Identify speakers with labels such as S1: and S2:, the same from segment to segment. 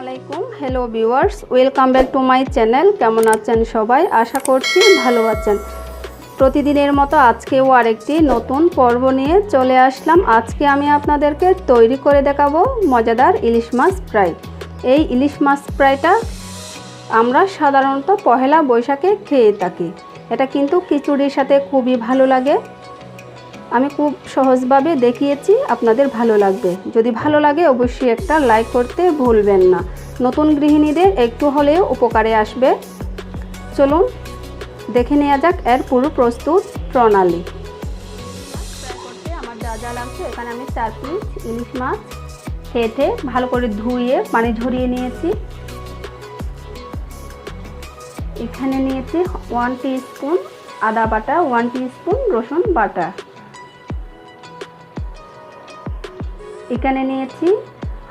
S1: আলাইকুম hello viewers welcome back to my channel কেমন আছেন সবাই? আশা করছি ভালো আছেন। প্রতিদিনের মতো আজকেও আরেকটি নতুন পর্ব নিয়ে চলে আসলাম। আজকে আমি আপনাদেরকে তৈরি করে দেখাবো মজাদার ইলিশ মাছ ফ্রাই। এই ইলিশ মাছ ফ্রাইটা আমরা সাধারণত পহেলা বৈশাখে খেয়ে থাকি। এটা কিন্তু খিচুড়ির সাথে খুবই ভালো লাগে। আমি খুব সহজভাবে দেখিয়েছি, আপনাদের ভালো লাগবে। যদি ভালো লাগে অবশ্যই একটা লাইক করতে ভুলবেন না। নতুন গৃহিণীদের একটু হলেও উপকারে আসবে। চলুন, দেখে নেওয়া যাক এর পুরো প্রস্তুত প্রণালী। করতে আমার যা যা লাগছে, এখানে আমি চার পিস ইলিশ মাছ কেটে ভালো করে ধুয়ে পানি ঝরিয়ে নিয়েছি। এখানে নিয়েছি ওয়ান স্পুন আদা বাটা ওয়ান স্পুন রসুন বাটা। এখানে নিয়েছি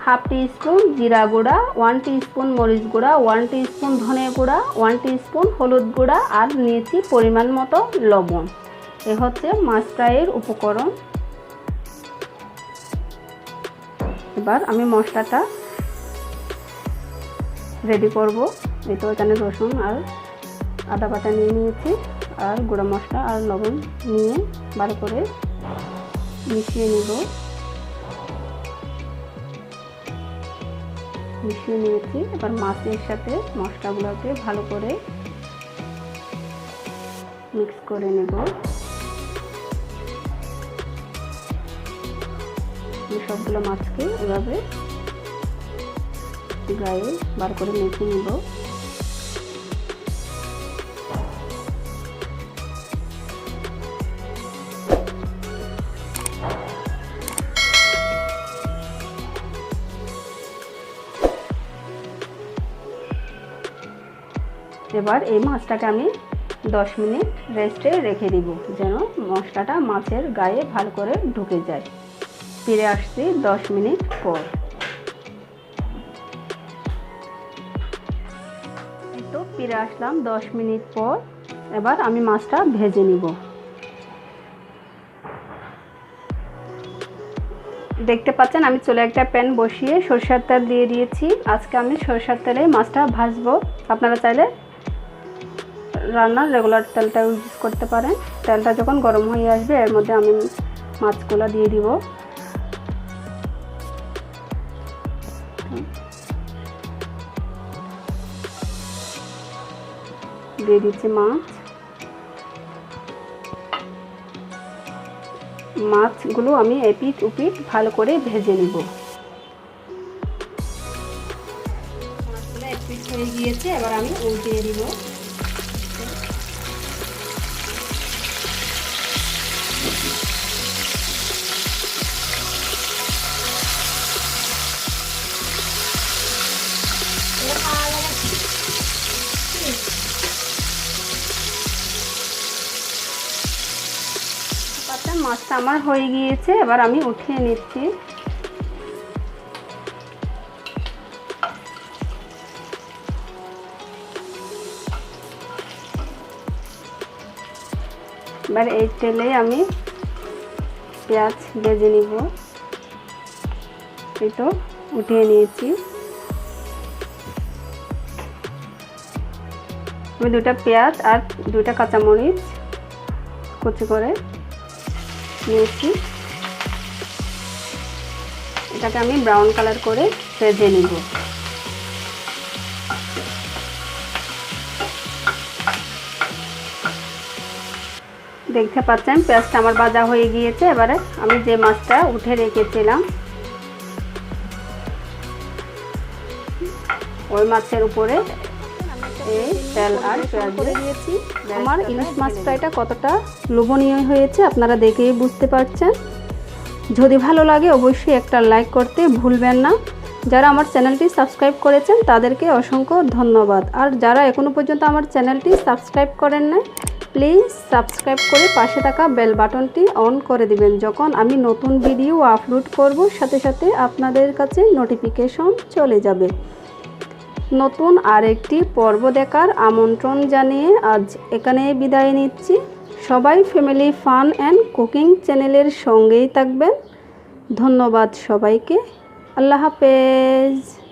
S1: হাফ স্পুন জিরা গুঁড়া, ওয়ান স্পুন মরিচ গুঁড়া, ওয়ান স্পুন ধনে গুঁড়া, ওয়ান স্পুন হলুদ গুঁড়া আর নিয়েছি পরিমাণ মতো লবণ। এ হচ্ছে মাছ ফ্রাইয়ের উপকরণ। এবার আমি মশলাটা রেডি করব। এই তো এখানে রসুন আর আদা বাটা নিয়ে নিয়েছি আর গুঁড়া মশলা আর লবণ নিয়ে ভালো করে মিশিয়ে নিব। মিশিয়ে নিয়েছি। এবার মাছের সাথে মশলাগুলোকে ভালো করে মিক্স করে নেব। সবগুলো মাছকে এভাবে গায়ে বার করে মেখে নেব। এবার এই মাছটাকে আমি দশ মিনিট রেস্টে রেখে দিব, যেন মশলাটা মাছের গায়ে ভালো করে ঢুকে যায়। ফিরে আসছি দশ মিনিট পর। তো ফিরে আসলাম দশ মিনিট পর। এবার আমি মাছটা ভেজে নিব। দেখতে পাচ্ছেন আমি চলে একটা প্যান বসিয়ে সরষের তেল দিয়ে দিয়েছি। আজকে আমি সরষের তেলে মাছটা ভাজবো। আপনারা চাইলে রান্নার রেগুলার তেলটা ইউজ করতে পারেন। তেলটা যখন গরম হয়ে আসবে, এর মধ্যে আমি মাছগুলো দিয়ে দিব। দিয়ে দিচ্ছি মাছ। মাছগুলো আমি এপিট উপিট ভালো করে ভেজে নিব। হয়ে গিয়েছে, এবার আমি উল্টিয়ে দিব। মাছটা আমার হয়ে গিয়েছে, এবার আমি উঠিয়ে নিচ্ছি। এবার এই তেলে আমি পেঁয়াজ ভেজে নিব। এই তো উঠিয়ে নিয়েছি। আমি দুটা পেঁয়াজ আর দুটা কাঁচামরিচ কুচি করে নিয়েছি। এটাকে আমি ব্রাউন কালার করে ভেজে নিব। দেখতে পাচ্ছেন পেঁয়াজটা আমার ভাজা হয়ে গিয়েছে। এবারে আমি যে মাছটা উঠে রেখেছিলাম, ওই মাছের উপরে এই আর পেঁয়াজ দিয়েছি আমার ইলিশ মাছ ফ্রাইটা কতটা লোভনীয় হয়েছে আপনারা দেখেই বুঝতে পারছেন। যদি ভালো লাগে অবশ্যই একটা লাইক করতে ভুলবেন না। যারা আমার চ্যানেলটি সাবস্ক্রাইব করেছেন তাদেরকে অসংখ্য ধন্যবাদ। আর যারা এখনও পর্যন্ত আমার চ্যানেলটি সাবস্ক্রাইব করেন না প্লিজ সাবস্ক্রাইব করে পাশে থাকা বেল বাটনটি অন করে দিবেন। যখন আমি নতুন ভিডিও আপলোড করব, সাথে সাথে আপনাদের কাছে নোটিফিকেশন চলে যাবে। নতুন আরেকটি পর্ব দেখার আমন্ত্রণ জানিয়ে আজ এখানে বিদায় নিচ্ছি। সবাই ফ্যামিলি ফান অ্যান্ড কুকিং চ্যানেলের সঙ্গেই থাকবেন। ধন্যবাদ সবাইকে। আল্লাহ হাফেজ।